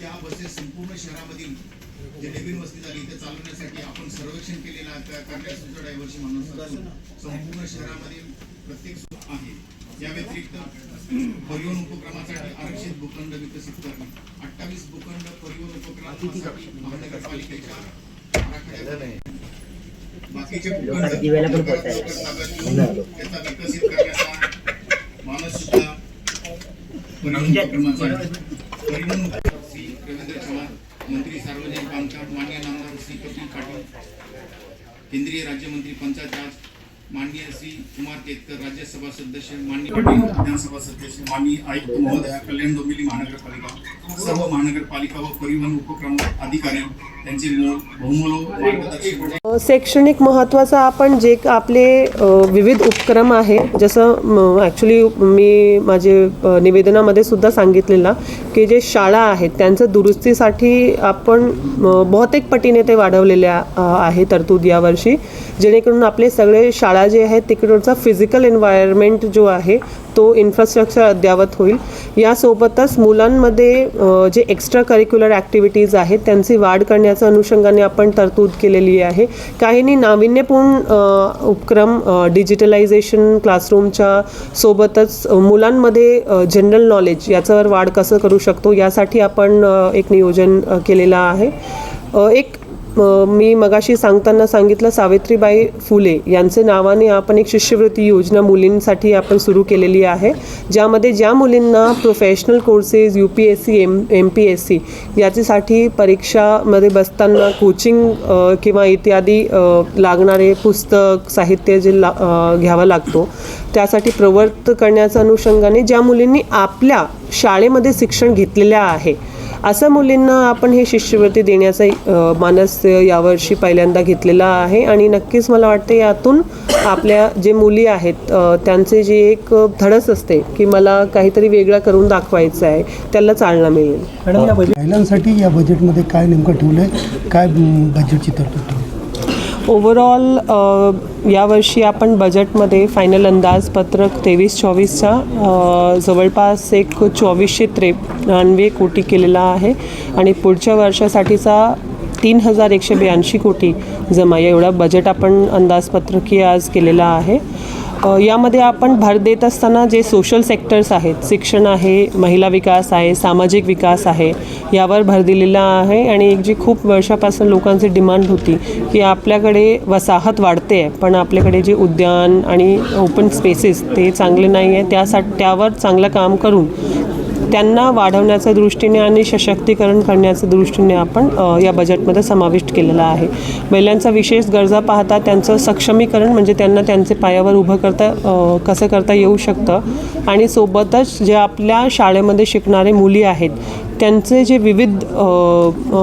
त्या बसेस संपूर्ण शहरामधील जे नवीन वस्ती झाली इथे चालवण्यासाठी आपण सर्वेक्षण केलेलं आहे. त्या करण्यास तुमच्या ड्रायव्हरची माणूस असून संपूर्ण शहरामधील प्रत्येक आहे. या व्यतिरिक्त परिवहन उपक्रमासाठी आरक्षित भूखंड विकसित करणे अठ्ठावीस भूखंड परिवहन उपक्रमासाठी महानगरपालिकेच्या आराखड्यात बाकीचे भूखंड त्याचा विकसित करण्याचा मानस सुद्धा परिवहन उपक्रमाचा आहे. परिवहन केंद्रीय राज्यमंत्री पंचायत राज माननीय श्री कुमार केतकर राज्यसभा सदस्य माननीय पाटील विधानसभा सदस्य माननीय आयुक्त महोदया कल्याण डोंबिवली महानगरपालिका सर्व महानगरपालिका व परिवहन उपक्रम अधिकारी शैक्षणिक महत्त्वाचं आपण जे आपले विविध उपक्रम आहे जसं ॲक्च्युली मी माझे निवेदनामध्ये सुद्धा सांगितलेलं की जे शाळा आहेत त्यांचं दुरुस्तीसाठी आपण बहुतेक पटीने ते वाढवलेल्या आहे तरतूद यावर्षी जेणेकरून आपले सगळे शाळा जे आहेत तिकडचा फिजिकल एन्व्हायरमेंट जो आहे तो इन्फ्रास्ट्रक्चर अद्ययावत होईल. यासोबतच मुलांमध्ये जे एक्स्ट्रा करिक्युलर ॲक्टिव्हिटीज आहेत त्यांची वाढ करण्याच्या अनुषंगाने आपण तरतूद केलेली आहे. काहींनी नाविन्यपूर्ण उपक्रम डिजिटलायझेशन क्लासरूमच्या सोबतच मुलांमध्ये जनरल नॉलेज याच्यावर वाढ कसं करू शकतो यासाठी आपण एक नियोजन केलेलं आहे. एक मी मगाशी सांगताना सांगितलं सावित्रीबाई फुले यांचे नावाने आपण एक शिष्यवृत्ती योजना मुलींसाठी आपण सुरू केलेली आहे ज्यामध्ये ज्या मुलींना professional courses U P S C M M P S C याच्यासाठी परीक्षामध्ये बसताना कोचिंग किंवा इत्यादी लागणारे पुस्तक साहित्य जे ला घ्यावा लागतो त्यासाठी प्रवृत्त करण्याच्या अनुषंगाने ज्या मुलींनी आपल्या शाळेमध्ये शिक्षण घेतलेलं आहे असं मुलींना आपण हे शिष्यवृत्ती देण्याचा मानस यावर्षी पहिल्यांदा घेतलेला आहे आणि नक्कीच मला वाटते यातून आपल्या जे मुली आहेत त्यांचे जे एक धडस असते की मला काहीतरी वेगळं करून दाखवायचं आहे त्याला चालना मिळेल. मॅडम या बजेट महिलांसाठी या बजेटमध्ये काय नेमकं ठेवलं आहे काय बजेटची तरतूद ठेवली ओव्हरऑल uh, यावर्षी आपण बजेटमध्ये फायनल अंदाजपत्रक तेवीस चोवीसचा uh, जवळपास एक चोवीसशे त्रेपन्नवे कोटी केलेला आहे आणि पुढच्या वर्षासाठीचा तीन हजार एकशे ब्याऐंशी कोटी जमा एवढा बजेट आपण अंदाजपत्रकी आज केलेला आहे. यामध्ये आपण भर देत असताना जे सोशल सेक्टर्स आहेत शिक्षण आहे महिला विकास आहे सामाजिक विकास आहे यावर भर दिलेला आहे आणि एक जी खूप वर्षापासून लोकांची डिमांड होती की आपल्याकडे वसाहत वाढते आहे पण आपल्याकडे जे उद्यान आणि ओपन स्पेसेस ते चांगले नाही आहे त्यासाठी त्यावर चांगलं काम करून त्यांना वाढवण्याच्या दृष्टीने आणि सशक्तीकरण करण्याच्या दृष्टीने आपण या बजेटमध्ये समाविष्ट केलेला आहे. महिलांचा विशेष गरजा पाहता त्यांचं सक्षमीकरण म्हणजे त्यांना त्यांचे पायावर उभं करता कसं करता येऊ शकतं आणि सोबतच जे आपल्या शाळेमध्ये शिकणारे मुली आहेत त्यांचे जे विविध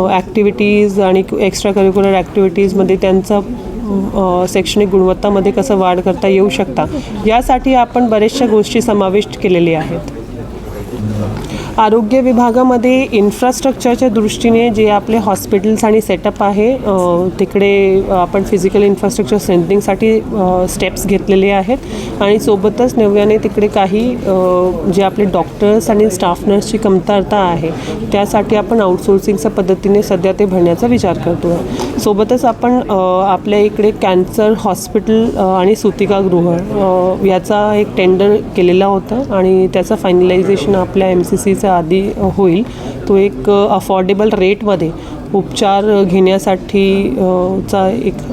ॲक्टिव्हिटीज आणि एक्स्ट्रा करिक्युलर ॲक्टिव्हिटीजमध्ये त्यांचं शैक्षणिक गुणवत्तामध्ये कसं वाढ करता येऊ शकता यासाठी आपण बऱ्याचशा गोष्टी समाविष्ट केलेल्या आहेत. आरोग्य विभागामध्ये इन्फ्रास्ट्रक्चरच्या दृष्टीने जे आपले हॉस्पिटल्स आणि सेटअप आहे तिकडे आपण फिजिकल इन्फ्रास्ट्रक्चर स्ट्रेंथनिंगसाठी स्टेप्स घेतलेले आहेत. आणि सोबतच नव्याने तिकडे काही जे आपले डॉक्टर्स आणि स्टाफ नर्सची कमतरता आहे त्यासाठी आपण आउटसोर्सिंगच्या पद्धतीने सध्या ते भरण्याचा विचार करतो आहे सोबतच आपण आपल्या इकडे कॅन्सर हॉस्पिटल आणि सुतिकागृह याचा एक टेंडर केलेला होता आणि त्याचं फायनलायझेशन आपल्या एम सी सीचा आधी होईल. तो एक अफोर्डेबल रेटमध्ये उपचार घेण्यासाठी चा एक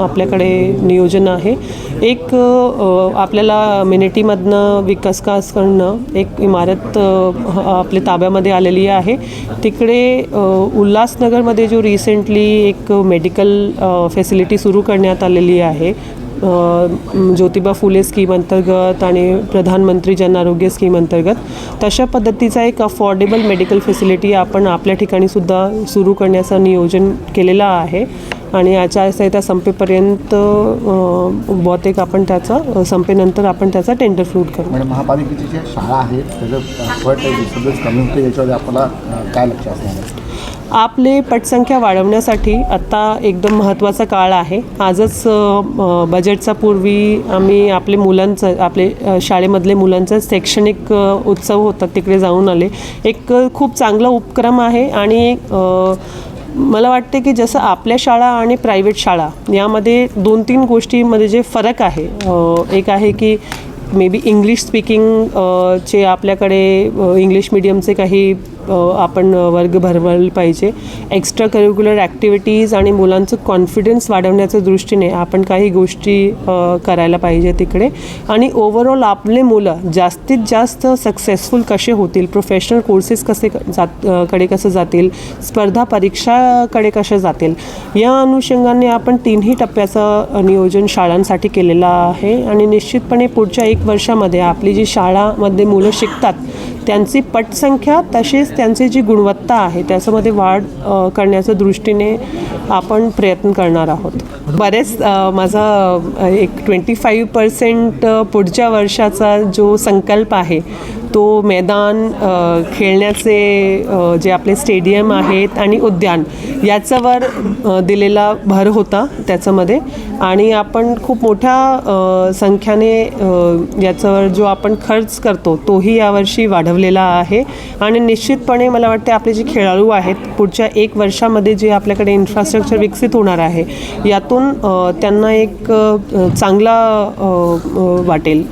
आपल्याकडे नियोजन आहे. एक आपल्याला मिनिटीमधनं विकासकासकडनं एक इमारत आपल्या ताब्यामध्ये आलेली आहे. तिकडे उल्हासनगरमध्ये जो रिसेंटली एक मेडिकल फॅसिलिटी सुरू करण्यात आलेली आहे ज्योतिबा फुले स्कीम अंतर्गत आणि प्रधानमंत्री जन आरोग्य स्कीम अंतर्गत तशा पद्धतीचा एक अफोर्डेबल मेडिकल फॅसिलिटी आपण आपल्या ठिकाणीसुद्धा सुरू करण्याचं नियोजन केलेलं आहे. आणि आचारसंहिता संपेपर्यंत बहुतेक आपण त्याचा संपेनंतर आपण त्याचा टेंडर फ्रूट करू. म्हणजे महापालिकेची ज्या शाळा आहेत त्याचं कमी होते याच्यावर आपल्याला काय लक्ष असणार आपले पटसंख्या वाढवण्यासाठी आत्ता एकदम महत्त्वाचा काळ आहे. आजच बजेटचा पूर्वी आम्ही आपले मुलांचं आपले शाळेमधले मुलांचं शैक्षणिक उत्सव होता तिकडे जाऊन आले. एक खूप चांगला उपक्रम आहे आणि मला वाटते की जसं आपल्या शाळा आणि प्रायव्हेट शाळा यामध्ये दोन तीन गोष्टीमध्ये जे फरक आहे एक आहे की मे बी इंग्लिश स्पीकिंग चे आपल्याकडे इंग्लिश मिडियमचे काही आपण वर्ग भरवले पाहिजे. एक्स्ट्रा करिक्युलर ॲक्टिव्हिटीज आणि मुलांचं कॉन्फिडन्स वाढवण्याच्या दृष्टीने आपण काही गोष्टी करायला पाहिजे तिकडे. आणि ओव्हरऑल आपले मुलं जास्तीत जास्त सक्सेसफुल कसे होतील? प्रोफेशनल कोर्सेस कसे क- जात कडे कसं जातील? स्पर्धा परीक्षाकडे कसे जातील? या अनुषंगाने आपण तीनही टप्प्याचं नियोजन शाळांसाठी केलेलं आहे. आणि निश्चितपणे पुढच्या एक वर्षामध्ये आपली जी शाळामध्ये मुलं शिकतात त्यांची पटसंख्या तसेच त्यांची जी गुणवत्ता आहे त्याच्यामध्ये वाढ करण्याच्या दृष्टीने आपण प्रयत्न करणार आहोत. बरेच माझा एक ट्वेंटी फाईव्ह पर्सेंट पुढच्या वर्षाचा जो संकल्प आहे तो मैदान खेळण्याचे जे आपले स्टेडियम आहेत आणि उद्यान याच्यावर दिलेला भर होता त्याच्यामध्ये. आणि आपण खूप मोठ्या संख्याने याच्यावर जो आपण खर्च करतो तोही यावर्षी वाढवलेला आहे. आणि निश्चितपणे मला वाटते आपले जे खेळाडू आहेत पुढच्या एक वर्षामध्ये जे आपल्याकडे इन्फ्रास्ट्रक्चर विकसित होणार आहे यातून त्यांना एक चांगला वाटेल.